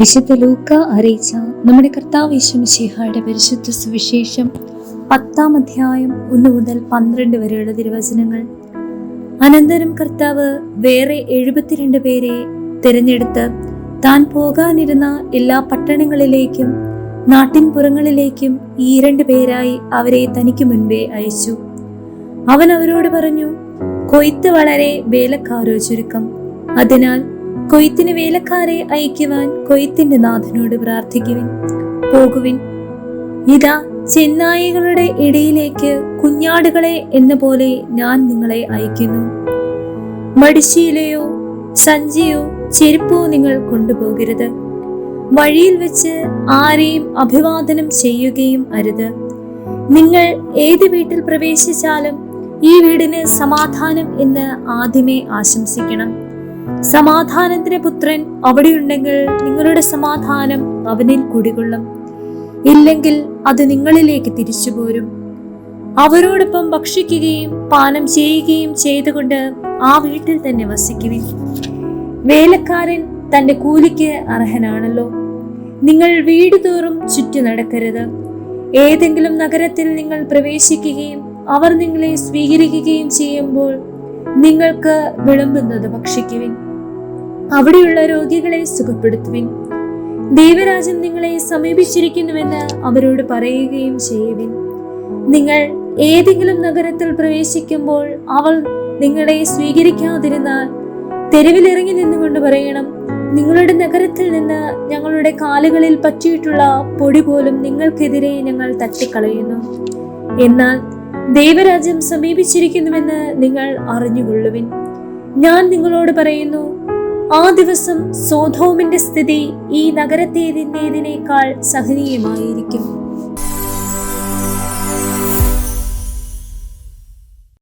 വിശുദ്ധ ലൂക്ക അറിയിച്ച നമ്മുടെ കർത്താവ് യേശുമിശിഹായുടെ പരിശുദ്ധ സുവിശേഷം പത്താം അധ്യായം ഒന്ന് മുതൽ പന്ത്രണ്ട് വരെയുള്ള തിരുവചനങ്ങൾ. അനന്തരം കർത്താവ് വേറെ എഴുപത്തിരണ്ട് പേരെ തിരഞ്ഞെടുത്ത് താൻ പോകാനിരുന്ന എല്ലാ പട്ടണങ്ങളിലേക്കും നാട്ടിൻപുറങ്ങളിലേക്കും ഈ രണ്ട് പേരായി അവരെ തനിക്ക് മുൻപേ അയച്ചു. അവൻ അവരോട് പറഞ്ഞു കൊയ്ത്ത് വളരെ വേലക്കാരോ ചുരുക്കം. അതിനാൽ കൊയ്ത്തിന് വേലക്കാരെ അയക്കുവാൻ കൊയ്ത്തിന്റെ നാഥനോട് പ്രാർത്ഥിക്കുവിൻ. പോകുവിൻ. ഇതാ ചെന്നായികളുടെ ഇടയിലേക്ക് കുഞ്ഞാടുകളെ എന്ന പോലെ ഞാൻ നിങ്ങളെ അയക്കുന്നു. മടിശീലയോ സഞ്ചിയോ ചെരുപ്പോ നിങ്ങൾ കൊണ്ടുപോകരുത്. വഴിയിൽ വെച്ച് ആരെയും അഭിവാദനം ചെയ്യുകയും അരുത്. നിങ്ങൾ ഏത് വീട്ടിൽ പ്രവേശിച്ചാലും ഈ വീടിന് സമാധാനം എന്ന് ആദ്യമേ ആശംസിക്കണം. സമാധാനത്തിന്റെ പുത്രൻ അവിടെയുണ്ടെങ്കിൽ നിങ്ങളുടെ സമാധാനം അവനിൽ കുടികൊള്ളും. ഇല്ലെങ്കിൽ അത് നിങ്ങളിലേക്ക് തിരിച്ചു പോരും അവരോടൊപ്പം ഭക്ഷിക്കുകയും പാനം ചെയ്യുകയും ചെയ്തുകൊണ്ട് ആ വീട്ടിൽ തന്നെ വസിക്കുവിൻ. വേലക്കാരൻ തന്റെ കൂലിക്ക് അർഹനാണല്ലോ. നിങ്ങൾ വീട് തോറും ചുറ്റി നടക്കരുത്. ഏതെങ്കിലും നഗരത്തിൽ നിങ്ങൾ പ്രവേശിക്കുകയും അവർ നിങ്ങളെ സ്വീകരിക്കുകയും ചെയ്യുമ്പോൾ നിങ്ങൾക്ക് വിളമ്പുന്നത് ഭക്ഷിക്കുവിൻ. അവിടെയുള്ള രോഗികളെ സുഖപ്പെടുത്തുവിൻ. ദൈവരാജൻ നിങ്ങളെ സമീപിച്ചിരിക്കുന്നുവെന്ന് അവരോട് പറയുകയും ചെയ്യുവിൻ. നിങ്ങൾ ഏതെങ്കിലും നഗരത്തിൽ പ്രവേശിക്കുമ്പോൾ അവൾ നിങ്ങളെ സ്വീകരിക്കാതിരുന്നാൽ തെരുവിലിറങ്ങി നിന്നുകൊണ്ട് പറയണം നിങ്ങളുടെ നഗരത്തിൽ നിന്ന് ഞങ്ങളുടെ കാലുകളിൽ പറ്റിയിട്ടുള്ള പൊടി പോലും നിങ്ങൾക്കെതിരെ ഞങ്ങൾ തട്ടിക്കളയുന്നു. എന്നാൽ ദൈവരാജ്യം സമീപിച്ചിരിക്കുന്നുവെന്ന് നിങ്ങൾ അറിഞ്ഞുകൊള്ളുവിൻ. ഞാൻ നിങ്ങളോട് പറയുന്നു ആ ദിവസം സോധോമിന്റെ സ്ഥിതി ഈ നഗരത്തേതിന്റെതിനേക്കാൾ സഹനീയമായിരിക്കും.